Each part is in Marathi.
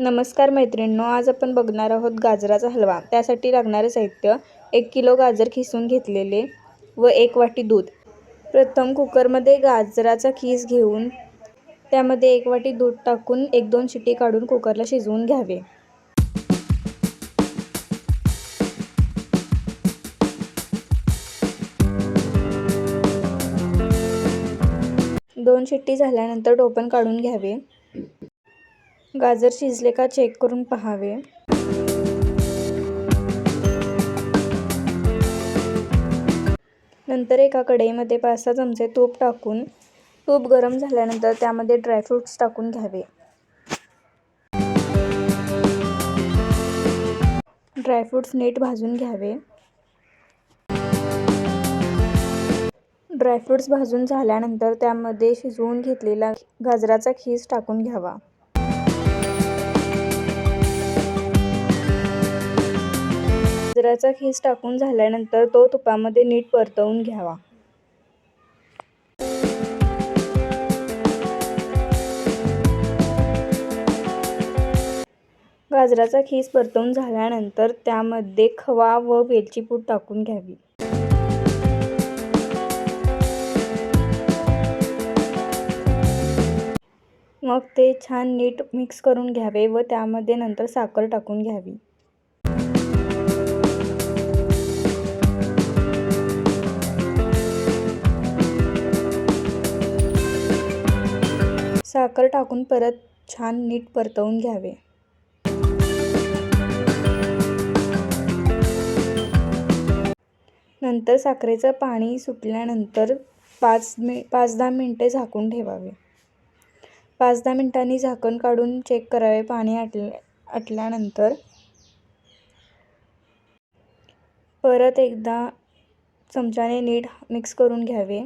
नमस्कार मैत्रिणींनो आज आपण बघणार आहोत गाजराचा हलवा. त्यासाठी लागणारे साहित्य एक किलो गाजर खिसून घेतलेले व एक वाटी दूध. प्रथम कुकरमध्ये गाजराचा खीस घेऊन त्यामध्ये एक वाटी दूध टाकून एक दोन शिटी काढून कुकरला शिजवून घ्यावे. दोन शिट्टी झाल्यानंतर टोपण काढून घ्यावे. गाजर शिजले का चेक करून पहावे. नंतर एका कढईमध्ये पाच सहा चमचे तूप टाकून तूप गरम झाल्यानंतर त्यामध्ये ड्रायफ्रूट्स टाकून घ्यावे. ड्रायफ्रूट्स नीट भाजून घ्यावे. ड्रायफ्रूट्स भाजून झाल्यानंतर त्यामध्ये शिजवून घेतलेला गाजराचा खीस टाकून घ्यावा. गाजराचा खीस टाकून झाल्यानंतर तो तुपामध्ये नीट परतवून घ्यावा. गाजराचा खीस परतवून झाल्यानंतर त्यामध्ये खवा व वेलची पूड टाकून घ्यावी. मग ते छान नीट मिक्स करून घ्यावे व त्यामध्ये नंतर साखर टाकून घ्यावी. साखर टाकून परत छान नीट परतवून घ्यावे. नंतर साखरेचं पाणी सुटल्यानंतर पाच मि पाच दहा मिनटे झाकून ठेवावे. पाच दहा मिनटांनी झाकण काढून चेक करावे पाणी आटले आटल्यानंतर. परत एकदा चमच्याने नीट मिक्स करून घ्यावे.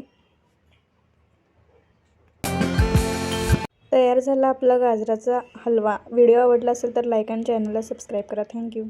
तयार झाला आपला गाजराचा हलवा. व्हिडिओ आवडला असेल तर लाईक आणि चॅनलला सबस्क्राईब करा. थँक्यू.